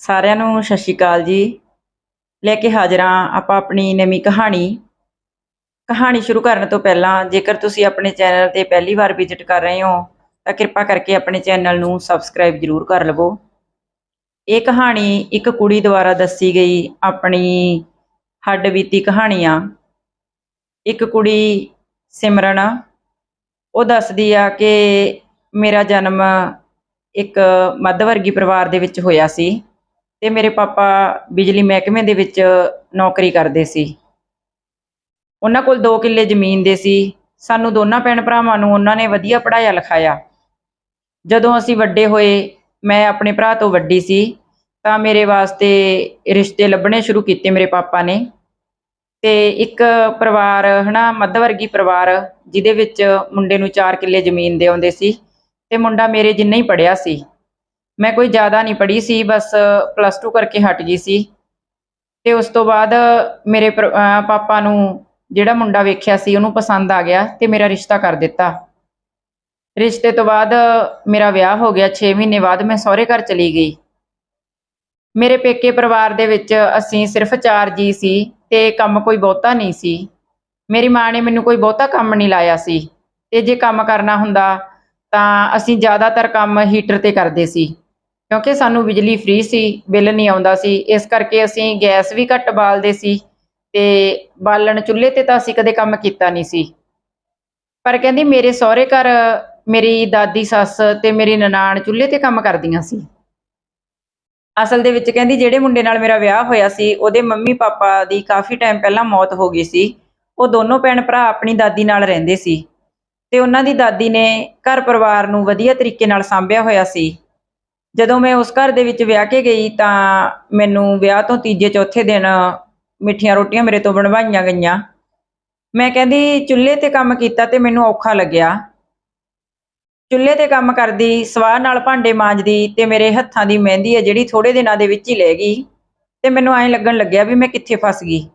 ਸਾਰਿਆਂ ਨੂੰ ਸਤਿ ਸ਼੍ਰੀ ਅਕਾਲ ਜੀ। ਲੈ ਕੇ ਹਾਜ਼ਰ ਹਾਂ ਆਪਾਂ ਆਪਣੀ ਨਵੀਂ ਕਹਾਣੀ। ਕਹਾਣੀ ਸ਼ੁਰੂ ਕਰਨ ਤੋਂ ਪਹਿਲਾਂ ਜੇਕਰ ਤੁਸੀਂ ਆਪਣੇ ਚੈਨਲ ਤੇ ਪਹਿਲੀ ਵਾਰ ਵਿਜ਼ਿਟ ਕਰ ਰਹੇ ਹੋ, ਤਾਂ ਕਿਰਪਾ ਕਰਕੇ ਆਪਣੇ ਚੈਨਲ ਨੂੰ ਸਬਸਕ੍ਰਾਈਬ ਜ਼ਰੂਰ ਕਰ ਲਵੋ। ਇਹ ਕਹਾਣੀ ਇੱਕ ਕੁੜੀ ਦੁਆਰਾ ਦੱਸੀ ਗਈ ਆਪਣੀ ਹੱਡ ਬੀਤੀ ਕਹਾਣੀ ਆ। ਇੱਕ ਕੁੜੀ ਸਿਮਰਨ, ਉਹ ਦੱਸਦੀ ਆ ਕਿ ਮੇਰਾ ਜਨਮ ਇੱਕ ਮੱਧ ਵਰਗੀ ਪਰਿਵਾਰ ਦੇ ਵਿੱਚ ਹੋਇਆ ਸੀ। ਤੇ ਮੇਰੇ ਪਾਪਾ ਬਿਜਲੀ ਮਹਿਕਮੇ ਦੇ ਵਿੱਚ ਨੌਕਰੀ ਕਰਦੇ ਸੀ। ਉਹਨਾਂ ਕੋਲ 2 ਕਿੱਲੇ ਜ਼ਮੀਨ ਦੇ ਸੀ। ਸਾਨੂੰ ਦੋਨਾਂ ਭੈਣ ਭਰਾਵਾਂ ਨੂੰ ਉਹਨਾਂ ਨੇ ਵਧੀਆ ਪੜਾਇਆ ਲਿਖਾਇਆ। ਜਦੋਂ ਅਸੀਂ ਵੱਡੇ ਹੋਏ, ਮੈਂ ਆਪਣੇ ਭਰਾ ਤੋਂ ਵੱਡੀ ਸੀ, ਤਾਂ ਮੇਰੇ ਵਾਸਤੇ ਰਿਸ਼ਤੇ ਲੱਭਣੇ ਸ਼ੁਰੂ ਕੀਤੇ ਮੇਰੇ ਪਾਪਾ ਨੇ। ਤੇ ਇੱਕ ਪਰਿਵਾਰ, ਹਨਾ ਮੱਧ ਵਰਗੀ ਪਰਿਵਾਰ, ਜਿਹਦੇ ਵਿੱਚ ਮੁੰਡੇ ਨੂੰ 4 ਕਿੱਲੇ ਜ਼ਮੀਨ ਦੇ ਆਉਂਦੇ ਸੀ। ਤੇ ਮੁੰਡਾ ਮੇਰੇ ਜਿੰਨਾ ਹੀ ਪੜਿਆ ਸੀ। ਮੈਂ ਕੋਈ ਜ਼ਿਆਦਾ ਨਹੀਂ ਪੜ੍ਹੀ ਸੀ, ਬਸ ਪਲੱਸ 2 ਕਰਕੇ ਹਟ ਗਈ ਸੀ। ਤੇ ਉਸ ਤੋਂ ਬਾਅਦ ਮੇਰੇ ਪਰ- ਪਾਪਾ ਨੂੰ ਜਿਹੜਾ ਮੁੰਡਾ ਵੇਖਿਆ ਸੀ, ਉਹਨੂੰ ਪਸੰਦ ਆ ਗਿਆ ਤੇ ਮੇਰਾ ਰਿਸ਼ਤਾ ਕਰ ਦਿੱਤਾ। ਰਿਸ਼ਤੇ ਤੋਂ ਬਾਅਦ ਮੇਰਾ ਵਿਆਹ ਹੋ ਗਿਆ 6 ਮਹੀਨੇ ਬਾਅਦ ਮੈਂ ਸਹੁਰੇ ਘਰ ਚਲੀ ਗਈ। ਮੇਰੇ ਪੇਕੇ ਪਰਿਵਾਰ ਦੇ ਵਿੱਚ ਅਸੀਂ ਸਿਰਫ 4 ਜੀ ਸੀ ਤੇ ਕੰਮ ਕੋਈ ਬਹੁਤਾ ਨਹੀਂ ਸੀ। ਮੇਰੀ ਮਾਂ ਨੇ ਮੈਨੂੰ ਕੋਈ ਬਹੁਤਾ ਕੰਮ ਨਹੀਂ ਲਾਇਆ ਸੀ। ਤੇ ਜੇ ਕੰਮ ਕਰਨਾ ਹੁੰਦਾ ਤਾਂ ਅਸੀਂ ਜ਼ਿਆਦਾਤਰ ਕੰਮ ਹੀਟਰ ਤੇ ਕਰਦੇ ਸੀ। ਕਿਉਂਕਿ ਸਾਨੂੰ ਬਿਜਲੀ ਫ੍ਰੀ ਸੀ, ਬਿੱਲ ਨਹੀਂ ਆਉਂਦਾ ਸੀ, ਇਸ ਕਰਕੇ ਅਸੀਂ ਗੈਸ ਵੀ ਘੱਟ ਬਾਲਦੇ ਸੀ ਤੇ ਬਾਲਣ ਚੁੱਲ੍ਹੇ ਤੇ ਤਾਂ ਅਸੀਂ ਕਦੇ ਕੰਮ ਕੀਤਾ ਨਹੀਂ ਸੀ। ਪਰ ਕਹਿੰਦੀ ਮੇਰੇ ਸਹੁਰੇ ਘਰ, ਮੇਰੀ ਦਾਦੀ, ਸੱਸ ਤੇ ਮੇਰੀ ਨਨਾਣ ਚੁੱਲ੍ਹੇ ਤੇ ਕੰਮ ਕਰਦੀਆਂ ਸੀ। ਅਸਲ ਦੇ ਵਿੱਚ ਕਹਿੰਦੀ ਜਿਹੜੇ ਮੁੰਡੇ ਨਾਲ ਮੇਰਾ ਵਿਆਹ ਹੋਇਆ ਸੀ, ਉਹਦੇ ਮੰਮੀ ਪਾਪਾ ਦੀ ਕਾਫੀ ਟਾਈਮ ਪਹਿਲਾਂ ਮੌਤ ਹੋ ਗਈ ਸੀ। ਉਹ ਦੋਨੋਂ ਭੈਣ ਭਰਾ ਆਪਣੀ ਦਾਦੀ ਨਾਲ ਰਹਿੰਦੇ ਸੀ। ਤੇ ਉਹਨਾਂ ਦੀ ਦਾਦੀ ਨੇ ਘਰ ਪਰਿਵਾਰ ਨੂੰ ਵਧੀਆ ਤਰੀਕੇ ਨਾਲ ਸੰਭਿਆ ਹੋਇਆ ਸੀ। ਜਦੋਂ ਮੈਂ ਉਸ ਘਰ ਦੇ ਵਿੱਚ ਵਿਆਹ ਕੇ ਗਈ ਤਾਂ ਮੈਨੂੰ ਵਿਆਹ ਤੋਂ ਤੀਜੇ ਚੌਥੇ ਦਿਨ ਮਿੱਠੀਆਂ ਰੋਟੀਆਂ ਮੇਰੇ ਤੋਂ ਬਣਵਾਈਆਂ ਗਈਆਂ। ਮੈਂ ਕਹਿੰਦੀ, ਚੁੱਲ੍ਹੇ ਤੇ ਕੰਮ ਕੀਤਾ ਤੇ ਮੈਨੂੰ ਔਖਾ ਲੱਗਿਆ। ਚੁੱਲ੍ਹੇ ਤੇ ਕੰਮ ਕਰਦੀ, ਸਵਾਹ ਨਾਲ ਭਾਂਡੇ ਮਾਂਜਦੀ ਤੇ ਮੇਰੇ ਹੱਥਾਂ ਦੀ ਮਹਿੰਦੀ ਹੈ ਜਿਹੜੀ ਥੋੜੇ ਦਿਨਾਂ ਦੇ ਵਿੱਚ ਹੀ ਲੈ ਗਈ ਤੇ ਮੈਨੂੰ ਐਂ ਲੱਗਣ ਲੱਗਿਆ ਵੀ ਮੈਂ ਕਿੱਥੇ ਫਸ ਗਈ।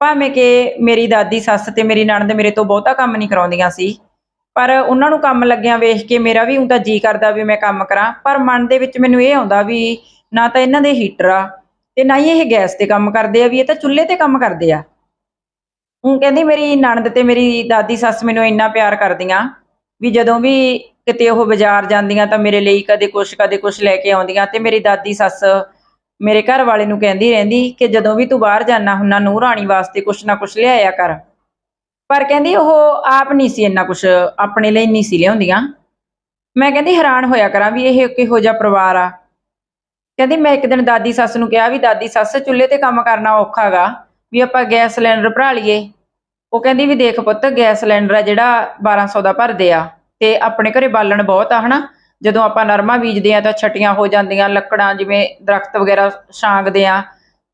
ਭਾਵੇਂ ਕਿ ਮੇਰੀ ਦਾਦੀ, ਸੱਸ ਤੇ ਮੇਰੀ ਨਣਦ ਮੇਰੇ ਤੋਂ ਬਹੁਤਾ ਕੰਮ ਨਹੀਂ ਕਰਾਉਂਦੀਆਂ ਸੀ ਪਰ ਉਹਨਾਂ ਨੂੰ ਕੰਮ ਲੱਗਿਆ ਵੇਖ ਕੇ ਮੇਰਾ ਵੀ ਹੁਣ ਤਾਂ ਜੀ ਕਰਦਾ ਵੀ ਮੈਂ ਕੰਮ ਕਰਾਂ, ਪਰ ਮਨ ਦੇ ਵਿੱਚ ਮੈਨੂੰ ਇਹ ਆਉਂਦਾ ਵੀ ਨਾ ਤਾਂ ਇਹਨਾਂ ਦੇ ਹੀਟਰ ਆ ਤੇ ਨਾ ਹੀ ਇਹ ਗੈਸ ਤੇ ਕੰਮ ਕਰਦੇ ਆ ਵੀ ਇਹ ਤਾਂ ਚੁੱਲ੍ਹੇ ਤੇ ਕੰਮ ਕਰਦੇ ਆ। ਉਹ ਕਹਿੰਦੀ ਮੇਰੀ ਨਣਦ ਤੇ ਮੇਰੀ ਦਾਦੀ ਸੱਸ ਮੈਨੂੰ ਇੰਨਾ ਪਿਆਰ ਕਰਦੀਆਂ ਵੀ ਜਦੋਂ ਵੀ ਕਿਤੇ ਉਹ ਬਾਜ਼ਾਰ ਜਾਂਦੀਆਂ ਤਾਂ ਮੇਰੇ ਲਈ ਕਦੇ ਕੁਛ ਕਦੇ ਕੁਛ ਲੈ ਕੇ ਆਉਂਦੀਆਂ ਤੇ ਮੇਰੀ ਦਾਦੀ ਸੱਸ ਮੇਰੇ ਘਰ ਵਾਲੇ ਨੂੰ ਕਹਿੰਦੀ ਰਹਿੰਦੀ ਕਿ ਜਦੋਂ ਵੀ ਤੂੰ ਬਾਹਰ ਜਾਣਾ ਹੁੰਨਾ ਨੂੰਹ ਰਾਣੀ ਵਾਸਤੇ ਕੁਛ ਨਾ ਕੁਛ ਲਿਆਇਆ ਕਰ। ਪਰ ਕਹਿੰਦੀ ਉਹ ਆਪ ਨਹੀਂ ਸੀ ਇੰਨਾ ਕੁਛ, ਆਪਣੇ ਲਈ ਨਹੀਂ ਸੀ ਲਿਆਉਂਦੀਆਂ। ਮੈਂ ਕਹਿੰਦੀ ਹੈਰਾਨ ਹੋਇਆ ਕਰਾਂ ਵੀ ਇਹ ਕਿਹੋ ਜਿਹਾ ਪਰਿਵਾਰ ਆ। ਕਹਿੰਦੀ ਮੈਂ ਇੱਕ ਦਿਨ ਦਾਦੀ ਸੱਸ ਨੂੰ ਕਿਹਾ ਵੀ ਦਾਦੀ ਸੱਸ, ਚੁੱਲ੍ਹੇ ਤੇ ਕੰਮ ਕਰਨਾ ਔਖਾ ਗਾ, ਵੀ ਆਪਾਂ ਗੈਸ ਸਿਲੰਡਰ ਭਰਾ ਲਈਏ। ਉਹ ਕਹਿੰਦੀ ਵੀ ਦੇਖ ਪੁੱਤ, ਗੈਸ ਸਿਲੰਡਰ ਆ ਜਿਹੜਾ 1200 ਦਾ ਭਰਦੇ ਆ, ਤੇ ਆਪਣੇ ਘਰੇ ਬਾਲਣ ਬਹੁਤ ਆ, ਹਨਾ? ਜਦੋਂ ਆਪਾਂ ਨਰਮਾ ਬੀਜਦੇ ਆ ਤਾਂ ਛਟੀਆਂ ਹੋ ਜਾਂਦੀਆਂ, ਲੱਕੜਾਂ ਜਿਵੇਂ ਦਰਖਤ ਵਗੈਰਾ ਛਾਂਗਦੇ ਆ,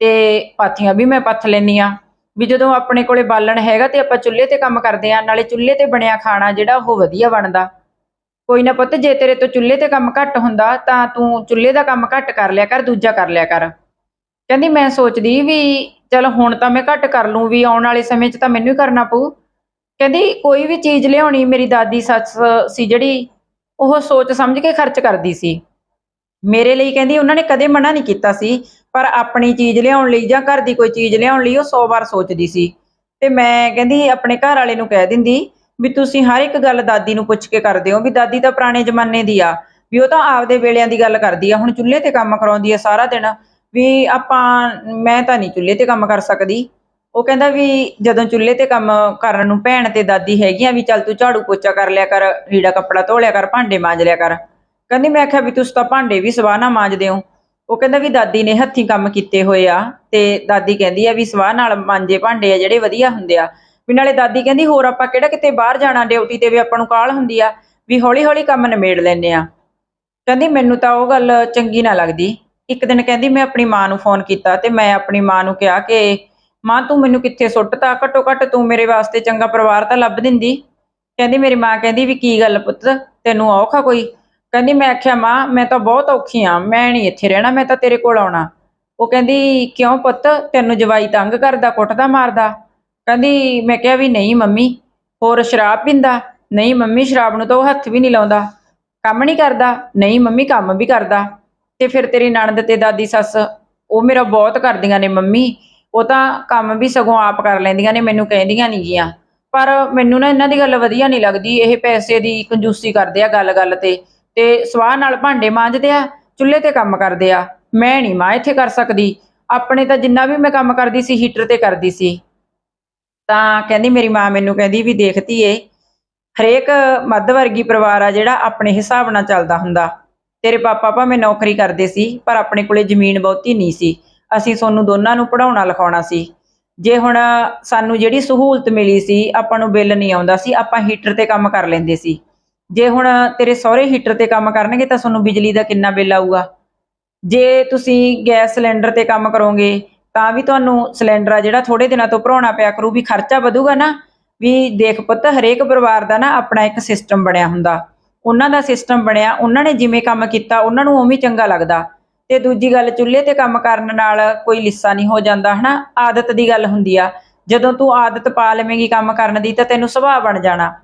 ਤੇ ਪਾਥੀਆਂ ਵੀ ਮੈਂ ਪੱਥ ਲੈਂਦੀ ਆ। ਵੀ ਜਦੋਂ ਆਪਣੇ ਕੋਲੇ ਬਾਲਣ ਹੈਗਾ ਤੇ ਆਪਾਂ ਚੁੱਲ੍ਹੇ ਤੇ ਕੰਮ ਕਰਦੇ ਆ ਨਾਲੇ ਚੁੱਲ੍ਹੇ ਤੇ ਬਣਿਆ ਖਾਣਾ ਜਿਹੜਾ ਉਹ ਵਧੀਆ ਬਣਦਾ। ਕੋਈ ਨਾ ਪੁੱਤ, ਜੇ ਤੇਰੇ ਤੋਂ ਚੁੱਲ੍ਹੇ ਤੇ ਕੰਮ ਘੱਟ ਹੁੰਦਾ, ਤਾਂ ਤੂੰ ਚੁੱਲ੍ਹੇ ਦਾ ਕੰਮ ਘੱਟ ਕਰ ਲਿਆ ਕਰ, ਦੂਜਾ ਕਰ ਲਿਆ ਕਰ। ਕਹਿੰਦੀ ਮੈਂ ਸੋਚਦੀ ਵੀ ਚਲ ਹੁਣ ਤਾਂ ਮੈਂ ਘੱਟ ਕਰ ਲੂੰ, ਵੀ ਆਉਣ ਵਾਲੇ ਸਮੇਂ 'ਚ ਤਾਂ ਮੈਨੂੰ ਹੀ ਕਰਨਾ ਪਊ। ਕਹਿੰਦੀ ਕੋਈ ਵੀ ਚੀਜ਼ ਲਿਆਉਣੀ ਮੇਰੀ ਦਾਦੀ, ਸੱਸ ਸੀ ਜਿਹੜੀ, ਉਹ ਸੋਚ ਸਮਝ ਕੇ ਖਰਚ ਕਰਦੀ ਸੀ। ਮੇਰੇ ਲਈ ਕਹਿੰਦੀ ਉਹਨਾਂ ਨੇ ਕਦੇ ਮਨਾ ਨਹੀਂ ਕੀਤਾ ਸੀ, ਪਰ ਆਪਣੀ ਚੀਜ਼ ਲਿਆਉਣ ਲਈ ਜਾਂ ਘਰ ਦੀ ਕੋਈ ਚੀਜ਼ ਲਿਆਉਣ ਲਈ ਉਹ 100 ਵਾਰ ਸੋਚਦੀ ਸੀ। ਤੇ ਮੈਂ ਕਹਿੰਦੀ ਆਪਣੇ ਘਰ ਵਾਲੇ ਨੂੰ ਕਹਿ ਦਿੰਦੀ ਵੀ ਤੁਸੀਂ ਹਰ ਇੱਕ ਗੱਲ ਦਾਦੀ ਨੂੰ ਪੁੱਛ ਕੇ ਕਰਦੇ ਹੋ ਵੀ ਦਾਦੀ ਤਾਂ ਪੁਰਾਣੇ ਜ਼ਮਾਨੇ ਦੀ ਆ, ਵੀ ਉਹ ਤਾਂ ਆਪਦੇ ਵੇਲਿਆਂ ਦੀ ਗੱਲ ਕਰਦੀ ਆ, ਹੁਣ ਚੁੱਲ੍ਹੇ ਤੇ ਕੰਮ ਕਰਾਉਂਦੀ ਆ ਸਾਰਾ ਦਿਨ, ਵੀ ਆਪਾਂ, ਮੈਂ ਤਾਂ ਨਹੀਂ ਚੁੱਲ੍ਹੇ ਤੇ ਕੰਮ ਕਰ ਸਕਦੀ। ਉਹ ਕਹਿੰਦਾ ਵੀ ਜਦੋਂ ਚੁੱਲ੍ਹੇ ਤੇ ਕੰਮ ਕਰਨ ਨੂੰ ਭੈਣ ਤੇ ਦਾਦੀ ਹੈਗੀਆਂ ਵੀ ਚੱਲ ਤੂੰ ਝਾੜੂ ਪੋਚਾ ਕਰ ਲਿਆ ਕਰ, ਲੀੜਾ ਕੱਪੜਾ ਧੋ ਲਿਆ ਕਰ, ਭਾਂਡੇ ਮਾਂਜ ਲਿਆ ਕਰ। ਕਹਿੰਦੀ, ਮੈਂ ਆਖਿਆ ਵੀ ਤੁਸੀਂ ਤਾਂ ਭਾਂਡੇ ਵੀ ਸਵਾਹ ਨਾਲ ਮਾਂਜਦੇ ਹੋ। ਉਹ ਕਹਿੰਦਾ ਵੀ ਦਾਦੀ ਨੇ ਹੱਥੀਂ ਕੰਮ ਕੀਤੇ ਹੋਏ ਆ ਤੇ ਦਾਦੀ ਕਹਿੰਦੀ ਆ ਵੀ ਸਵਾਹ ਨਾਲ ਮਾਂਜੇ ਭਾਂਡੇ ਆ, ਜਿਹੜੇ ਵਧੀਆ ਹੁੰਦੇ ਆ। ਵੀ ਨਾਲੇ ਦਾਦੀ ਕਹਿੰਦੀ, ਹੋਰ ਆਪਾਂ ਕਿਹੜਾ ਕਿਤੇ ਬਾਹਰ ਜਾਣਾ ਡਿਊਟੀ ਤੇ ਵੀ ਆਪਾਂ ਨੂੰ ਕਾਲ ਹੁੰਦੀ ਆ ਵੀ ਹੌਲੀ ਹੌਲੀ ਕੰਮ ਨਿਮੇੜ ਲੈਂਦੇ ਆ। ਕਹਿੰਦੀ, ਮੈਨੂੰ ਤਾਂ ਉਹ ਗੱਲ ਚੰਗੀ ਨਾ ਲੱਗਦੀ। ਇੱਕ ਦਿਨ ਕਹਿੰਦੀ, ਮੈਂ ਆਪਣੀ ਮਾਂ ਨੂੰ ਫੋਨ ਕੀਤਾ ਤੇ ਮੈਂ ਆਪਣੀ ਮਾਂ ਨੂੰ ਕਿਹਾ ਕਿ, ਮਾਂ, ਤੂੰ ਮੈਨੂੰ ਕਿੱਥੇ ਸੁੱਟਤਾ? ਘੱਟੋ ਘੱਟ ਤੂੰ ਮੇਰੇ ਵਾਸਤੇ ਚੰਗਾ ਪਰਿਵਾਰ ਤਾਂ ਲੱਭ ਦਿੰਦੀ। ਕਹਿੰਦੀ, ਮੇਰੀ ਮਾਂ ਕਹਿੰਦੀ, ਵੀ ਕੀ ਗੱਲ ਪੁੱਤ? ਤੈਨੂੰ ਔਖਾ ਕੋਈ? ਕਹਿੰਦੀ ਮੈਂ ਆਖਿਆ, ਮਾਂ, ਮੈਂ ਤਾਂ ਬਹੁਤ ਔਖੀ ਆ, ਮੈਂ ਨਹੀਂ ਇੱਥੇ ਰਹਿਣਾ, ਮੈਂ ਤਾਂ ਤੇਰੇ ਕੋਲ ਆਉਣਾ। ਉਹ ਕਹਿੰਦੀ, ਕਿਉਂ ਪੁੱਤ? ਤੈਨੂੰ ਜਵਾਈ ਤੰਗ ਕਰਦਾ, ਕੁੱਟਦਾ, ਮਾਰਦਾ? ਕਹਿੰਦੀ, ਮੈਂ ਕਿਹਾ ਵੀ ਨਹੀਂ ਮੰਮੀ, ਹੋਰ ਸ਼ਰਾਬ ਪੀਂਦਾ? ਨਹੀਂ ਮੰਮੀ, ਸ਼ਰਾਬ ਨੂੰ ਤਾਂ ਉਹ ਹੱਥ ਵੀ ਨਹੀਂ ਲਾਉਂਦਾ। ਕੰਮ ਨਹੀਂ ਕਰਦਾ? ਨਹੀਂ ਮੰਮੀ, ਕੰਮ ਵੀ ਕਰਦਾ। ਤੇ ਫਿਰ ਤੇਰੀ ਨਣਦ ਤੇ ਦਾਦੀ ਸੱਸ, ਉਹ ਮੇਰਾ ਬਹੁਤ ਕਰਦੀਆਂ ਨੇ ਮੰਮੀ। ਉਹ ਤਾਂ ਕੰਮ ਵੀ ਸਗੋਂ ਆਪ ਕਰ ਲੈਂਦੀਆਂ ਨੇ, ਮੈਨੂੰ ਕਹਿੰਦੀਆਂ ਨਹੀਂ ਗੀਆਂ। ਪਰ ਮੈਨੂੰ ਨਾ ਇਹਨਾਂ ਦੀ ਗੱਲ ਵਧੀਆ ਨਹੀਂ ਲੱਗਦੀ, ਇਹ ਪੈਸੇ ਦੀ ਕੰਜੂਸੀ ਕਰਦੇ ਆ ਗੱਲ-ਗੱਲ ਤੇ। ਤੇ ਸਵਾਹ ਨਾਲ ਭਾਂਡੇ ਮਾਂਜਦੇ ਆ, ਚੁੱਲ੍ਹੇ ਤੇ ਕੰਮ ਕਰਦੇ ਆ। ਮੈਂ ਨਹੀਂ ਮਾਂ ਇੱਥੇ ਕਰ ਸਕਦੀ। ਆਪਣੇ ਤਾਂ ਜਿੰਨਾ ਵੀ ਮੈਂ ਕੰਮ ਕਰਦੀ ਸੀ, ਹੀਟਰ ਤੇ ਕਰਦੀ ਸੀ। ਤਾਂ ਕਹਿੰਦੀ ਮੇਰੀ ਮਾਂ ਮੈਨੂੰ ਕਹਿੰਦੀ ਵੀ ਦੇਖਤੀ ਏ ਹਰੇਕ ਮੱਧ ਵਰਗੀ ਪਰਿਵਾਰ ਆ ਜਿਹੜਾ ਆਪਣੇ ਹਿਸਾਬ ਨਾਲ ਚੱਲਦਾ ਹੁੰਦਾ। ਤੇਰੇ ਪਾਪਾ ਭਾਵੇਂ ਨੌਕਰੀ ਕਰਦੇ ਸੀ, ਪਰ ਆਪਣੇ ਕੋਲੇ ਜ਼ਮੀਨ ਬਹੁਤੀ ਨਹੀਂ ਸੀ। ਅਸੀਂ ਤੁਹਾਨੂੰ ਦੋਨਾਂ ਨੂੰ ਪੜਾਉਣਾ ਲਿਖਾਉਣਾ ਸੀ। ਜੇ ਹੁਣ ਸਾਨੂੰ ਜਿਹੜੀ ਸਹੂਲਤ ਮਿਲੀ ਸੀ, ਆਪਾਂ ਨੂੰ ਬਿੱਲ ਨਹੀਂ ਆਉਂਦਾ ਸੀ, ਆਪਾਂ ਹੀਟਰ ਤੇ ਕੰਮ ਕਰ ਲੈਂਦੇ ਸੀ। ਜੇ ਹੁਣ ਤੇਰੇ ਸਹੁਰੇ ਹੀਟਰ ਤੇ ਕੰਮ ਕਰਨਗੇ ਤਾਂ ਤੁਹਾਨੂੰ ਬਿਜਲੀ ਦਾ ਕਿੰਨਾ ਬਿੱਲ ਆਊਗਾ? ਜੇ ਤੁਸੀਂ ਗੈਸ ਸਿਲੰਡਰ ਤੇ ਕੰਮ ਕਰੋਗੇ, ਤਾਂ ਵੀ ਤੁਹਾਨੂੰ ਸਿਲੰਡਰ ਆ ਜਿਹੜਾ ਥੋੜੇ ਦਿਨਾਂ ਤੋਂ ਭਰਾਉਣਾ ਪਿਆ ਕਰੂ, ਵੀ ਖਰਚਾ ਵਧੂਗਾ ਨਾ, ਵੀ ਦੇਖ ਪੁੱਤ, ਹਰੇਕ ਪਰਿਵਾਰ ਦਾ ਨਾ ਆਪਣਾ ਇੱਕ ਸਿਸਟਮ ਬਣਿਆ ਹੁੰਦਾ। ਉਹਨਾਂ ਦਾ ਸਿਸਟਮ ਬਣਿਆ, ਉਹਨਾਂ ਨੇ ਜਿਵੇਂ ਕੰਮ ਕੀਤਾ, ਉਹਨਾਂ ਨੂੰ ਉਵੇਂ ਚੰਗਾ ਲੱਗਦਾ। ਤੇ ਦੂਜੀ ਗੱਲ, ਚੁੱਲ੍ਹੇ ਤੇ ਕੰਮ ਕਰਨ ਨਾਲ ਕੋਈ ਲਿੱਸਾ ਨਹੀਂ ਹੋ ਜਾਂਦਾ, ਹਨਾ? ਆਦਤ ਦੀ ਗੱਲ ਹੁੰਦੀ ਆ। ਜਦੋਂ ਤੂੰ ਆਦਤ ਪਾ ਲਵੇਂਗੀ ਕੰਮ ਕਰਨ ਦੀ, ਤਾਂ ਤੈਨੂੰ ਸੁਭਾਅ ਬਣ ਜਾਣਾ।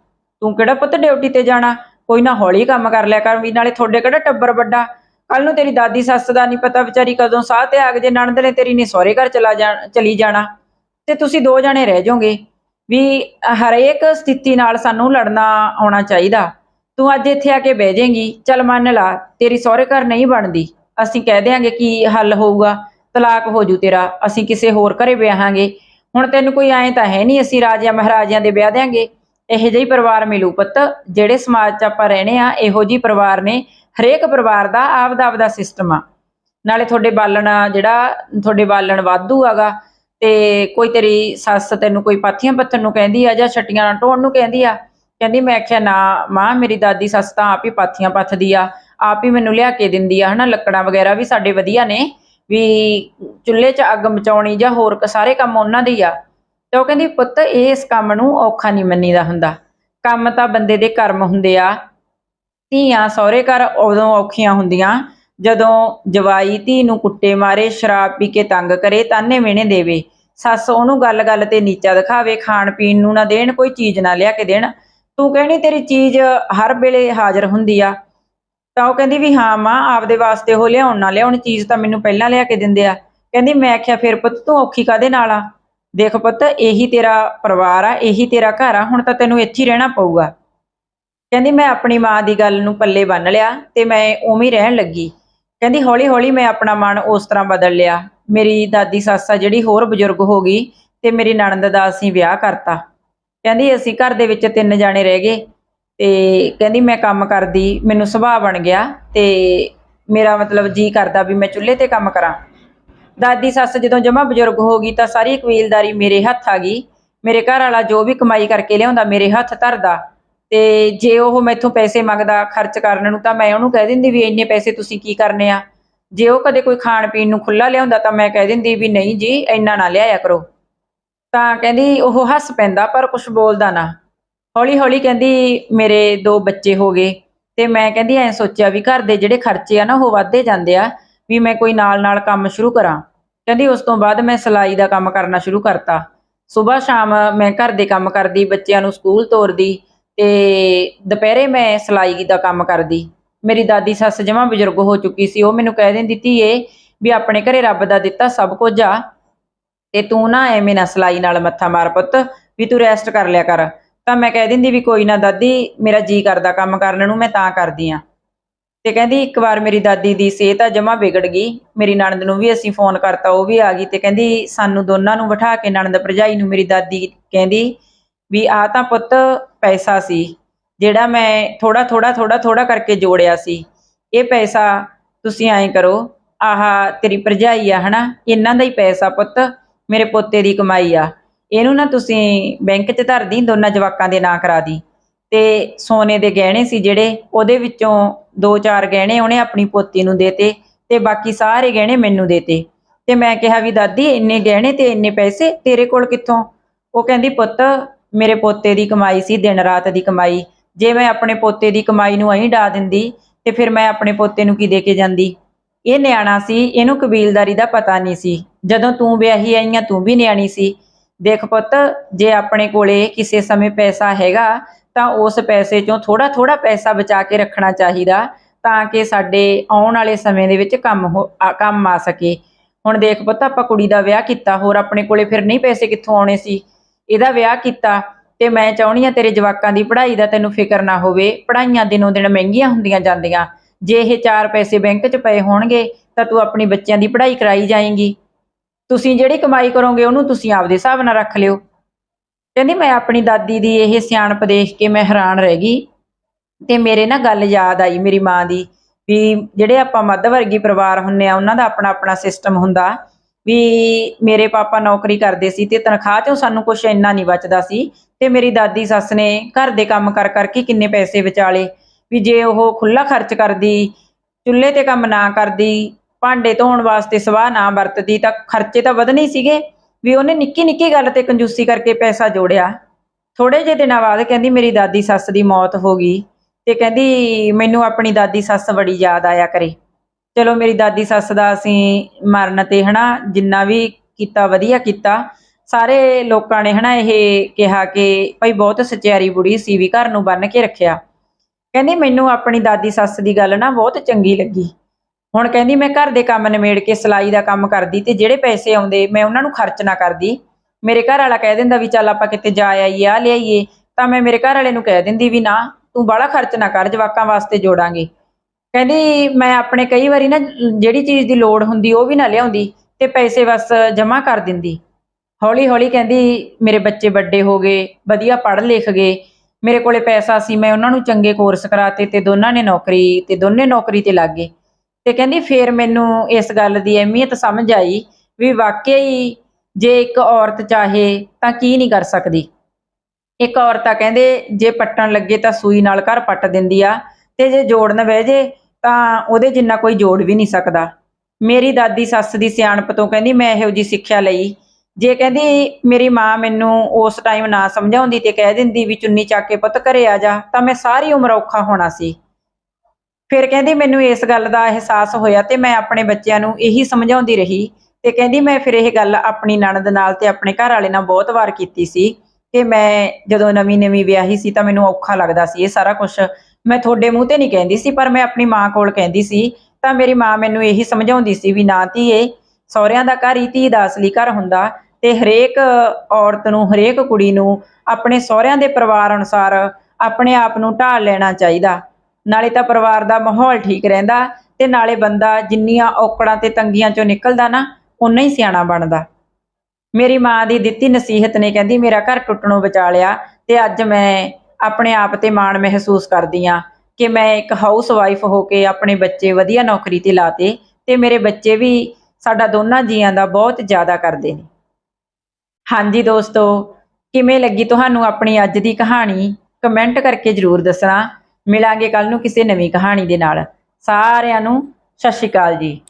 ਤੂੰ ਕਿਹੜਾ ਪੁੱਤ ਡਿਊਟੀ ਤੇ ਜਾਣਾ? ਕੋਈ ਨਾ ਹੌਲੀ ਕੰਮ ਕਰ ਲਿਆ ਕਰ, ਵੀ ਨਾਲੇ ਤੁਹਾਡੇ ਕਿਹੜਾ ਟੱਬਰ ਵੱਡਾ? ਕੱਲ ਨੂੰ ਤੇਰੀ ਦਾਦੀ ਸੱਸ ਦਾ ਨਹੀਂ ਪਤਾ ਵਿਚਾਰੀ ਕਦੋਂ ਸਾਹ ਤੇ ਆਗ ਜੇ, ਨਣਦ ਨੇ ਤੇਰੀ ਨੇ ਸਹੁਰੇ ਘਰ ਚਲਾ ਜਾ, ਚਲੀ ਜਾਣਾ। ਤੇ ਤੁਸੀਂ ਦੋ ਜਣੇ ਰਹਿ ਜਾਓਗੇ। ਵੀ ਹਰੇਕ ਸਥਿਤੀ ਨਾਲ ਸਾਨੂੰ ਲੜਨਾ ਆਉਣਾ ਚਾਹੀਦਾ। ਤੂੰ ਅੱਜ ਇੱਥੇ ਆ ਕੇ ਬਹਿ ਜਾਏਂਗੀ। ਚੱਲ ਮੰਨ ਲਾ, ਤੇਰੀ ਸਹੁਰੇ ਘਰ ਨਹੀਂ ਬਣਦੀ। ਅਸੀਂ ਕਹਿ ਦਿਆਂਗੇ ਕੀ ਹੱਲ ਹੋਊਗਾ, ਤਲਾਕ ਹੋ ਜੂ ਤੇਰਾ। ਅਸੀਂ ਕਿਸੇ ਹੋਰ ਘਰੇ ਵਿਆਹਾਂਗੇ। ਹੁਣ ਤੈਨੂੰ ਕੋਈ ਐਂ ਤਾਂ ਹੈ ਨਹੀਂ ਅਸੀਂ ਰਾਜਿਆਂ ਮਹਾਰਾਜਿਆਂ ਦੇ ਵਿਆਹ ਦਿਆਂਗੇ। ਇਹੋ ਜਿਹੇ ਪਰਿਵਾਰ ਮਿਲੂ ਪੁੱਤ, ਜਿਹੜੇ ਸਮਾਜ 'ਚ ਆਪਾਂ ਰਹਿਣੇ ਆ, ਇਹੋ ਜਿਹੇ ਪਰਿਵਾਰ ਨੇ, ਹਰੇਕ ਪਰਿਵਾਰ ਦਾ ਆਪਦਾ ਆਪਦਾ ਸਿਸਟਮ ਆ। ਨਾਲੇ ਤੁਹਾਡੇ ਬਾਲਣ ਆ ਜਿਹੜਾ, ਤੁਹਾਡੇ ਬਾਲਣ ਵਾਧੂ ਹੈਗਾ, ਤੇ ਕੋਈ ਤੇਰੀ ਸੱਸ ਤੈਨੂੰ ਕੋਈ ਪਾਥੀਆਂ ਪੱਥਰ ਨੂੰ ਕਹਿੰਦੀ ਆ ਜਾਂ ਛੱਟੀਆਂ ਢੋਣ ਨੂੰ ਕਹਿੰਦੀ ਆ, ਕਹਿੰਦੀ ਮੈਂ ਆਖਿਆ, ਨਾ ਮਾਂ, ਮੇਰੀ ਦਾਦੀ ਸੱਸ ਤਾਂ ਆਪ ਹੀ ਪਾਥੀਆਂ ਪੱਥਦੀ ਆ, ਆਪ ਹੀ ਮੈਨੂੰ ਲਿਆ ਕੇ ਦਿੰਦੀ ਆ, ਹਨਾ? ਲੱਕੜਾਂ ਵਗੈਰਾ ਵੀ ਸਾਡੇ ਵਧੀਆ ਨੇ, ਵੀ ਚੁੱਲ੍ਹੇ 'ਚ ਅੱਗ ਮਚਾਉਣੀ ਜਾਂ ਹੋਰ ਸਾਰੇ ਕੰਮ ਉਹਨਾਂ ਦੇ ਹੀ ਆ। ਤੇ ਉਹ ਕਹਿੰਦੀ, ਪੁੱਤ, ਇਸ ਕੰਮ ਨੂੰ ਔਖਾ ਨਹੀਂ ਮੰਨੀਦਾ ਹੁੰਦਾ। ਕੰਮ ਤਾਂ ਬੰਦੇ ਦੇ ਕਰਮ ਹੁੰਦੇ ਆ। ਧੀਆਂ ਸਹੁਰੇ ਘਰ ਉਦੋਂ ਔਖੀਆਂ ਹੁੰਦੀਆਂ, ਜਦੋਂ ਜਵਾਈ ਧੀ ਨੂੰ ਕੁੱਟੇ ਮਾਰੇ, ਸ਼ਰਾਬ ਪੀ ਕੇ ਤੰਗ ਕਰੇ, ਤਾਨੇ ਮਿਹਣੇ ਦੇਵੇ। ਸੱਸ ਉਹਨੂੰ ਗੱਲ-ਗੱਲ ਤੇ ਨੀਚਾ ਦਿਖਾਵੇ ਖਾਣ ਪੀਣ ਨੂੰ ਨਾ ਦੇਣ, ਕੋਈ ਚੀਜ਼ ਨਾ ਲਿਆ ਕੇ ਦੇਣ। ਤੂੰ ਕਹਿਣੀ ਤੇਰੀ ਚੀਜ਼ ਹਰ ਵੇਲੇ ਹਾਜ਼ਰ ਹੁੰਦੀ ਆ। ਤਾਂ ਉਹ ਕਹਿੰਦੀ ਵੀ ਹਾਂ ਮਾਂ, ਆਪਦੇ ਵਾਸਤੇ ਉਹ ਲਿਆਉਣ ਨਾ ਲਿਆਉਣ, ਚੀਜ਼ ਤਾਂ ਮੈਨੂੰ ਪਹਿਲਾਂ ਲਿਆ ਕੇ ਦਿੰਦੇ ਆ। ਕਹਿੰਦੀ ਮੈਂ ਆਖਿਆ, ਫਿਰ ਪੁੱਤ ਤੂੰ ਔਖੀ ਕਾਦੇ ਨਾਲ ਆ? ਦੇਖ ਪੁੱਤ, ਇਹੀ ਤੇਰਾ ਪਰਿਵਾਰ ਆ, ਇਹੀ ਤੇਰਾ ਘਰ ਆ, ਹੁਣ ਤਾਂ ਤੈਨੂੰ ਇੱਥੇ ਹੀ ਰਹਿਣਾ ਪਊਗਾ। ਕਹਿੰਦੀ, ਮੈਂ ਆਪਣੀ ਮਾਂ ਦੀ ਗੱਲ ਨੂੰ ਪੱਲੇ ਬੰਨ ਲਿਆ ਤੇ ਮੈਂ ਉਵੇਂ ਰਹਿਣ ਲੱਗੀ। ਕਹਿੰਦੀ ਹੌਲੀ ਹੌਲੀ ਮੈਂ ਆਪਣਾ ਮਨ ਉਸ ਤਰ੍ਹਾਂ ਬਦਲ ਲਿਆ। ਮੇਰੀ ਦਾਦੀ ਸੱਸ ਆ ਜਿਹੜੀ ਹੋਰ ਬਜ਼ੁਰਗ ਹੋ ਗਈ ਤੇ ਮੇਰੀ ਨਣਦ ਦਾ ਅਸੀਂ ਵਿਆਹ ਕਰਤਾ। ਕਹਿੰਦੀ, ਅਸੀਂ ਘਰ ਦੇ ਵਿੱਚ ਤਿੰਨ ਜਾਣੇ ਰਹਿ ਗਏ ਤੇ ਕਹਿੰਦੀ, ਮੈਂ ਕੰਮ ਕਰਦੀ, ਮੈਨੂੰ ਸੁਭਾਅ ਬਣ ਗਿਆ ਤੇ ਮੇਰਾ ਮਤਲਬ ਜੀ ਕਰਦਾ ਵੀ ਮੈਂ ਚੁੱਲ੍ਹੇ ਤੇ ਕੰਮ ਕਰਾਂ। ਦਾਦੀ ਸੱਸ ਜਦੋਂ ਜਮਾ ਬਜ਼ੁਰਗ ਹੋ ਗਈ ਤਾਂ ਸਾਰੀ ਕਬੀਲਦਾਰੀ ਮੇਰੇ ਹੱਥ ਆ ਗਈ। ਮੇਰੇ ਘਰ ਵਾਲਾ ਜੋ ਵੀ ਕਮਾਈ ਕਰਕੇ ਲਿਆਉਂਦਾ ਮੇਰੇ ਹੱਥ ਧਰਦਾ। ਤੇ ਜੇ ਉਹ ਮੈਥੋਂ ਪੈਸੇ ਮੰਗਦਾ ਖਰਚ ਕਰਨ ਨੂੰ ਤਾਂ ਮੈਂ ਉਹਨੂੰ ਕਹਿ ਦਿੰਦੀ ਵੀ ਇੰਨੇ ਪੈਸੇ ਤੁਸੀਂ ਕੀ ਕਰਨੇ ਆ। ਜੇ ਉਹ ਕਦੇ ਕੋਈ ਖਾਣ ਪੀਣ ਨੂੰ ਖੁੱਲਾ ਲਿਆਉਂਦਾ ਤਾਂ ਮੈਂ ਕਹਿ ਦਿੰਦੀ ਵੀ ਨਹੀਂ ਜੀ, ਇੰਨਾ ਨਾ ਲਿਆਇਆ ਕਰੋ। ਤਾਂ ਕਹਿੰਦੀ ਉਹ ਹੱਸ ਪੈਂਦਾ ਪਰ ਕੁਝ ਬੋਲਦਾ ਨਾ। ਹੌਲੀ ਹੌਲੀ ਕਹਿੰਦੀ ਮੇਰੇ ਦੋ ਬੱਚੇ ਹੋ ਗਏ ਤੇ ਮੈਂ ਕਹਿੰਦੀ ਐ ਸੋਚਿਆ ਵੀ ਘਰ ਦੇ ਜਿਹੜੇ ਖਰਚੇ ਆ ਨਾ ਉਹ ਵੱਧਦੇ ਜਾਂਦੇ ਆ। ਵੀ ਮੈਂ ਕੋਈ ਨਾਲ ਨਾਲ ਕੰਮ ਸ਼ੁਰੂ ਕਰਾਂ। ਕਹਿੰਦੀ ਉਸ ਤੋਂ ਬਾਅਦ ਮੈਂ ਸਿਲਾਈ ਦਾ ਕੰਮ ਕਰਨਾ ਸ਼ੁਰੂ ਕਰਤਾ। ਸਵੇਰ ਸ਼ਾਮ ਮੈਂ ਘਰ ਦੇ ਕੰਮ ਕਰਦੀ, ਬੱਚਿਆਂ ਨੂੰ ਸਕੂਲ ਤੋਰਦੀ ਤੇ ਦੁਪਹਿਰੇ ਮੈਂ ਸਿਲਾਈ ਦਾ ਕੰਮ ਕਰਦੀ। ਮੇਰੀ ਦਾਦੀ ਸੱਸ ਜਮਾਂ ਬਜ਼ੁਰਗ ਹੋ ਚੁੱਕੀ ਸੀ, ਉਹ ਮੈਨੂੰ ਕਹਿ ਦਿੰਦੀ, ਧੀਏ, ਵੀ ਆਪਣੇ ਘਰੇ ਰੱਬ ਦਾ ਦਿੱਤਾ ਸਭ ਕੁਝ ਆ ਤੇ ਤੂੰ ਨਾ ਐਵੇਂ ਨਾ ਸਿਲਾਈ ਨਾਲ ਮੱਥਾ ਮਾਰ ਪੁੱਤ, ਵੀ ਤੂੰ ਰੈਸਟ ਕਰ ਲਿਆ ਕਰ। ਤਾਂ ਮੈਂ ਕਹਿ ਦਿੰਦੀ ਵੀ ਕੋਈ ਨਾ ਦਾਦੀ, ਮੇਰਾ ਜੀ ਕਰਦਾ ਕੰਮ ਕਰਨ ਨੂੰ, ਮੈਂ ਤਾਂ ਕਰਦੀ ਆ। ਤੇ ਕਹਿੰਦੀ ਇੱਕ ਵਾਰ ਮੇਰੀ ਦਾਦੀ ਦੀ ਸਿਹਤ ਆ ਜਮਾ ਵਿਗੜ ਗਈ, ਮੇਰੀ ਨਣਦ ਨੂੰ ਵੀ ਅਸੀਂ ਫੋਨ ਕਰਤਾ, ਉਹ ਵੀ ਆ ਗਈ ਤੇ ਕਹਿੰਦੀ ਸਾਨੂੰ ਦੋਨਾਂ ਨੂੰ ਬਿਠਾ ਕੇ ਨਣਦ ਭਰਜਾਈ ਨੂੰ ਮੇਰੀ ਦਾਦੀ ਕਹਿੰਦੀ ਵੀ ਆ ਤਾਂ ਪੁੱਤ ਪੈਸਾ ਸੀ, ਜਿਹੜਾ ਮੈਂ ਥੋੜਾ ਥੋੜਾ ਥੋੜਾ ਥੋੜਾ ਕਰਕੇ ਜੋੜਿਆ ਸੀ, ਇਹ ਪੈਸਾ ਤੁਸੀਂ ਐਂ ਕਰੋ, ਆਹ ਤੇਰੀ ਭਰਜਾਈ ਆ ਹਨਾ, ਇਹਨਾਂ ਦਾ ਹੀ ਪੈਸਾ ਪੁੱਤ, ਮੇਰੇ ਪੋਤੇ ਦੀ ਕਮਾਈ ਆ, ਇਹਨੂੰ ਨਾ ਤੁਸੀਂ ਬੈਂਕ 'ਚ ਧਰ ਦੀ ਦੋਨਾਂ ਜਵਾਕਾਂ ਦੇ ਨਾਂ ਕਰਾ ਦੀ। ਤੇ ਸੋਨੇ ਦੇ ਗਹਿਣੇ ਸੀ ਜਿਹੜੇ, ਉਹਦੇ ਵਿੱਚੋਂ ਦੋ ਚਾਰ ਗਹਿਣੇ ਉਹਨੇ ਆਪਣੀ ਪੋਤੀ ਨੂੰ ਦੇਤੇ ਤੇ ਬਾਕੀ ਸਾਰੇ ਗਹਿਣੇ ਮੈਨੂੰ ਦੇਤੇ ਤੇ। ਮੈਂ ਕਿਹਾ ਵੀ, ਦਾਦੀ, ਇੰਨੇ ਗਹਿਣੇ ਤੇ ਇੰਨੇ ਪੈਸੇ, ਤੇਰੇ ਕੋਲ ਕਿੱਥੋਂ? ਉਹ ਕਹਿੰਦੀ, ਪੁੱਤ, ਮੇਰੇ ਪੋਤੇ ਦੀ ਕਮਾਈ ਸੀ, ਦਿਨ ਰਾਤ ਦੀ ਕਮਾਈ। ਜੇ ਮੈਂ ਆਪਣੇ ਪੋਤੇ ਦੀ ਕਮਾਈ ਨੂੰ ਐਂ ਡਾ ਦਿੰਦੀ, ਤੇ ਫਿਰ ਮੈਂ ਆਪਣੇ ਪੋਤੇ ਨੂੰ ਕੀ ਦੇ ਕੇ ਜਾਂਦੀ? ਇਹ ਨਿਆਣਾ ਸੀ, ਇਹਨੂੰ ਕਬੀਲਦਾਰੀ ਦਾ ਪਤਾ ਨਹੀਂ ਸੀ। ਜਦੋਂ ਤੂੰ ਵਿਆਹੀ ਆਈਆਂ, ਤੂੰ ਵੀ ਨਿਆਣੀ ਸੀ। ਦੇਖ ਪੁੱਤ, ਜੇ ਆਪਣੇ ਕੋਲੇ ਕਿਸੇ ਸਮੇਂ ਪੈਸਾ ਹੈਗਾ ਤਾਂ ਉਸ ਪੈਸੇ ਚੋਂ ਥੋੜਾ ਥੋੜਾ ਪੈਸਾ ਬਚਾ ਕੇ ਰੱਖਣਾ ਚਾਹੀਦਾ ਤਾਂ ਕਿ ਸਾਡੇ ਆਉਣ ਵਾਲੇ ਸਮੇਂ ਦੇ ਵਿੱਚ ਕੰਮ ਕੰਮ ਆ ਸਕੇ। ਹੁਣ ਦੇਖ ਪੁੱਤ, ਆਪਾਂ ਕੁੜੀ ਦਾ ਵਿਆਹ ਕੀਤਾ, ਹੋਰ ਆਪਣੇ ਕੋਲੇ ਫਿਰ ਨਹੀਂ ਪੈਸੇ ਕਿੱਥੋਂ ਆਉਣੇ ਸੀ? ਇਹਦਾ ਵਿਆਹ ਕੀਤਾ ਤੇ ਮੈਂ ਚਾਹੁੰਦੀ ਆ ਤੇਰੇ ਜਵਾਕਾਂ ਦੀ ਪੜ੍ਹਾਈ ਦਾ ਤੈਨੂੰ ਫਿਕਰ ਨਾ ਹੋਵੇ। ਪੜ੍ਹਾਈਆਂ ਦਿਨੋਂ ਦਿਨ ਮਹਿੰਗੀਆਂ ਹੁੰਦੀਆਂ ਜਾਂਦੀਆਂ। ਜੇ ਇਹ ਚਾਰ ਪੈਸੇ ਬੈਂਕ 'ਚ ਪਏ ਹੋਣਗੇ, ਤਾਂ ਤੂੰ ਆਪਣੀ ਬੱਚਿਆਂ ਦੀ ਪੜ੍ਹਾਈ ਕਰਾਈ ਜਾਏਂਗੀ। ਤੁਸੀਂ ਜਿਹੜੀ ਕਮਾਈ ਕਰੋਗੇ, ਉਹਨੂੰ ਤੁਸੀਂ ਆਪਦੇ ਹਿਸਾਬ ਨਾਲ ਰੱਖ ਲਿਓ। ਕਹਿੰਦੀ ਮੈਂ ਆਪਣੀ ਦਾਦੀ ਦੀ ਇਹ ਸਿਆਣਪ ਦੇਖ ਕੇ ਮੈਂ ਹੈਰਾਨ ਰਹਿ ਗਈ ਤੇ ਮੇਰੇ ਨਾ ਗੱਲ ਯਾਦ ਆਈ ਮੇਰੀ ਮਾਂ ਦੀ ਵੀ ਜਿਹੜੇ ਆਪਾਂ ਮੱਧ ਵਰਗੀ ਪਰਿਵਾਰ ਹੁੰਨੇ ਆ, ਉਹਨਾਂ ਦਾ ਆਪਣਾ ਆਪਣਾ ਸਿਸਟਮ ਹੁੰਦਾ ਵੀ ਮੇਰੇ ਪਾਪਾ ਨੌਕਰੀ ਕਰਦੇ ਸੀ ਤੇ ਤਨਖਾਹ ਚੋਂ ਸਾਨੂੰ ਕੁਝ ਇੰਨਾ ਨਹੀਂ ਬਚਦਾ ਸੀ ਤੇ ਮੇਰੀ ਦਾਦੀ ਸੱਸ ਨੇ ਘਰ ਦੇ ਕੰਮ ਕਰ ਕਰਕੇ ਕਿੰਨੇ ਪੈਸੇ ਵਿਚਾਲੇ ਵੀ ਜੇ ਉਹ ਖੁੱਲਾ ਖਰਚ ਕਰਦੀ, ਚੁੱਲ੍ਹੇ ਤੇ ਕੰਮ ਨਾ ਕਰਦੀ, ਭਾਂਡੇ ਧੋਣ ਵਾਸਤੇ ਸਵਾਹ ਨਾ ਵਰਤਦੀ ਤਾਂ ਖਰਚੇ ਤਾਂ ਵਧਣੇ ਸੀਗੇ। ਵੀ ਉਹਨੇ ਨਿੱਕੀ ਨਿੱਕੀ ਗੱਲ ਤੇ ਕੰਜੂਸੀ ਕਰਕੇ ਪੈਸਾ ਜੋੜਿਆ। ਥੋੜੇ ਜਿਹੇ ਦਿਨਾਂ ਬਾਅਦ ਕਹਿੰਦੀ, ਮੇਰੀ ਦਾਦੀ ਸੱਸ ਦੀ ਮੌਤ ਹੋ ਗਈ ਤੇ ਕਹਿੰਦੀ, ਮੈਨੂੰ ਆਪਣੀ ਦਾਦੀ ਸੱਸ ਬੜੀ ਯਾਦ ਆਇਆ ਕਰੇ। ਚਲੋ ਮੇਰੀ ਦਾਦੀ ਸੱਸ ਦਾ ਅਸੀਂ ਮਰਨ ਤੇ ਹਨਾ, ਜਿੰਨਾ ਵੀ ਕੀਤਾ ਵਧੀਆ ਕੀਤਾ। ਸਾਰੇ ਲੋਕਾਂ ਨੇ ਹਨਾ ਇਹ ਕਿਹਾ ਕਿ ਭਾਈ ਬਹੁਤ ਸਚਿਆਰੀ ਬੁੜੀ ਸੀ ਵੀ ਘਰ ਨੂੰ ਬੰਨ ਕੇ ਰੱਖਿਆ। ਕਹਿੰਦੀ, ਮੈਨੂੰ ਆਪਣੀ ਦਾਦੀ ਸੱਸ ਦੀ ਗੱਲ ਨਾ ਬਹੁਤ ਚੰਗੀ ਲੱਗੀ। ਹੁਣ ਕਹਿੰਦੀ ਮੈਂ ਘਰ ਦੇ ਕੰਮ ਨਿਮੇੜ ਕੇ ਸਿਲਾਈ ਦਾ ਕੰਮ ਕਰਦੀ ਤੇ ਜਿਹੜੇ ਪੈਸੇ ਆਉਂਦੇ ਮੈਂ ਉਹਨਾਂ ਨੂੰ ਖਰਚ ਨਾ ਕਰਦੀ। ਮੇਰੇ ਘਰ ਵਾਲਾ ਕਹਿ ਦਿੰਦਾ ਵੀ ਚੱਲ ਆਪਾਂ ਕਿਤੇ ਜਾ ਆਈਏ ਆ ਲਿਆਈਏ, ਤਾਂ ਮੈਂ ਮੇਰੇ ਘਰ ਵਾਲੇ ਨੂੰ ਕਹਿ ਦਿੰਦੀ ਵੀ ਨਾ, ਤੂੰ ਬਾਹਲਾ ਖਰਚ ਨਾ ਕਰ, ਜਵਾਕਾਂ ਵਾਸਤੇ ਜੋੜਾਂਗੇ। ਕਹਿੰਦੀ ਮੈਂ ਆਪਣੇ ਕਈ ਵਾਰੀ ਨਾ ਜਿਹੜੀ ਚੀਜ਼ ਦੀ ਲੋੜ ਹੁੰਦੀ ਉਹ ਵੀ ਨਾ ਲਿਆਉਂਦੀ ਤੇ ਪੈਸੇ ਬਸ ਜਮ੍ਹਾਂ ਕਰ ਦਿੰਦੀ। ਹੌਲੀ ਹੌਲੀ ਕਹਿੰਦੀ ਮੇਰੇ ਬੱਚੇ ਵੱਡੇ ਹੋ ਗਏ, ਵਧੀਆ ਪੜ੍ਹ ਲਿਖ ਗਏ, ਮੇਰੇ ਕੋਲੇ ਪੈਸਾ ਸੀ, ਮੈਂ ਉਹਨਾਂ ਨੂੰ ਚੰਗੇ ਕੋਰਸ ਕਰਾਤੇ ਤੇ ਦੋਨਾਂ ਨੇ ਨੌਕਰੀ ਤੇ ਦੋਨੇ ਨੌਕਰੀ ਤੇ ਲੱਗ ਗਏ। ਤੇ ਕਹਿੰਦੀ ਫਿਰ ਮੈਨੂੰ ਇਸ ਗੱਲ ਦੀ ਅਹਿਮੀਅਤ ਸਮਝ ਆਈ ਵੀ ਵਾਕਿਆ ਹੀ ਜੇ ਇੱਕ ਔਰਤ ਚਾਹੇ ਤਾਂ ਕੀ ਨਹੀਂ ਕਰ ਸਕਦੀ। ਇੱਕ ਔਰਤ ਆ ਕਹਿੰਦੇ, ਜੇ ਪੱਟਣ ਲੱਗੇ ਤਾਂ ਸੂਈ ਨਾਲ ਘਰ ਪੱਟ ਦਿੰਦੀ ਆ ਤੇ ਜੇ ਜੋੜਨ ਬਹਿ ਜੇ ਤਾਂ ਉਹਦੇ ਜਿੰਨਾ ਕੋਈ ਜੋੜ ਵੀ ਨਹੀਂ ਸਕਦਾ। ਮੇਰੀ ਦਾਦੀ ਸੱਸ ਦੀ ਸਿਆਣਪ ਤੋਂ ਕਹਿੰਦੀ, ਮੈਂ ਇਹੋ ਜੀ ਸਿੱਖਿਆ ਲਈ। ਜੇ ਕਹਿੰਦੀ ਮੇਰੀ ਮਾਂ ਮੈਨੂੰ ਉਸ ਟਾਈਮ ਨਾ ਸਮਝਾਉਂਦੀ ਤੇ ਕਹਿ ਦਿੰਦੀ ਵੀ ਚੁੰਨੀ ਚੱਕ ਕੇ ਪੁੱਤ ਘਰੇ ਆ ਜਾ, ਤਾਂ ਮੈਂ ਸਾਰੀ ਉਮਰ ਔਖਾ ਹੋਣਾ ਸੀ। ਫਿਰ ਕਹਿੰਦੀ ਮੈਨੂੰ ਇਸ ਗੱਲ ਦਾ ਅਹਿਸਾਸ ਹੋਇਆ ਤੇ ਮੈਂ ਆਪਣੇ ਬੱਚਿਆਂ ਨੂੰ ਇਹੀ ਸਮਝਾਉਂਦੀ ਰਹੀ ਤੇ ਕਹਿੰਦੀ ਮੈਂ ਫਿਰ ਇਹ ਗੱਲ ਆਪਣੀ ਨਣਦ ਨਾਲ ਤੇ ਆਪਣੇ ਘਰ ਵਾਲੇ ਨਾਲ ਬਹੁਤ ਵਾਰ ਕੀਤੀ ਸੀ ਕਿ ਮੈਂ ਜਦੋਂ ਨਵੀਂ ਨਵੀਂ ਵਿਆਹੀ ਸੀ ਤਾਂ ਮੈਨੂੰ ਔਖਾ ਲੱਗਦਾ ਸੀ ਇਹ ਸਾਰਾ ਕੁਝ ਮੈਂ ਤੁਹਾਡੇ ਮੂੰਹ ਤੇ ਨਹੀਂ ਕਹਿੰਦੀ ਸੀ, ਪਰ ਮੈਂ ਆਪਣੀ ਮਾਂ ਕੋਲ ਕਹਿੰਦੀ ਸੀ, ਤਾਂ ਮੇਰੀ ਮਾਂ ਮੈਨੂੰ ਇਹੀ ਸਮਝਾਉਂਦੀ ਸੀ ਵੀ ਨਾ ਧੀਏ, ਸਹੁਰਿਆਂ ਦਾ ਘਰ ਹੀ ਧੀ ਦਾ ਅਸਲੀ ਘਰ ਹੁੰਦਾ ਤੇ ਹਰੇਕ ਔਰਤ ਨੂੰ, ਹਰੇਕ ਕੁੜੀ ਨੂੰ ਆਪਣੇ ਸਹੁਰਿਆਂ ਦੇ ਪਰਿਵਾਰ ਅਨੁਸਾਰ ਆਪਣੇ ਆਪ ਨੂੰ ਢਾਲ ਲੈਣਾ ਚਾਹੀਦਾ। ਨਾਲੇ ਤਾਂ ਪਰਿਵਾਰ ਦਾ ਮਾਹੌਲ ਠੀਕ ਰਹਿੰਦਾ ਤੇ ਨਾਲੇ ਬੰਦਾ ਜਿੰਨੀਆਂ ਔਕੜਾਂ ਤੇ ਤੰਗੀਆਂ ਚੋਂ ਨਿਕਲਦਾ ਨਾ ਉਨਾ ਹੀ ਸਿਆਣਾ ਬਣਦਾ। ਮੇਰੀ ਮਾਂ ਦੀ ਦਿੱਤੀ ਨਸੀਹਤ ਨੇ ਕਹਿੰਦੀ, ਮੇਰਾ ਘਰ ਟੁੱਟਣੋਂ ਬਚਾ ਲਿਆ ਤੇ ਅੱਜ ਮੈਂ ਆਪਣੇ ਆਪ ਤੇ ਮਾਣ ਮਹਿਸੂਸ ਕਰਦੀ ਆ ਕਿ ਮੈਂ ਇੱਕ ਹਾਊਸ ਵਾਈਫ ਹੋ ਕੇ ਆਪਣੇ ਬੱਚੇ ਵਧੀਆ ਨੌਕਰੀ ਤੇ ਲਾਤੇ ਤੇ ਮੇਰੇ ਬੱਚੇ ਵੀ ਸਾਡਾ ਦੋਨਾਂ ਜੀਆਂ ਦਾ ਬਹੁਤ ਜ਼ਿਆਦਾ ਕਰਦੇ ਨੇ। ਹਾਂਜੀ ਦੋਸਤੋ, ਕਿਵੇਂ ਲੱਗੀ ਤੁਹਾਨੂੰ ਆਪਣੀ ਅੱਜ ਦੀ ਕਹਾਣੀ? ਕਮੈਂਟ ਕਰਕੇ ਜਰੂਰ ਦੱਸਣਾ। ਮਿਲਾਂਗੇ ਕੱਲ ਨੂੰ ਕਿਸੇ ਨਵੀਂ ਕਹਾਣੀ ਦੇ ਨਾਲ। ਸਾਰਿਆਂ ਨੂੰ ਸਤਿ ਸ਼੍ਰੀ ਅਕਾਲ ਜੀ।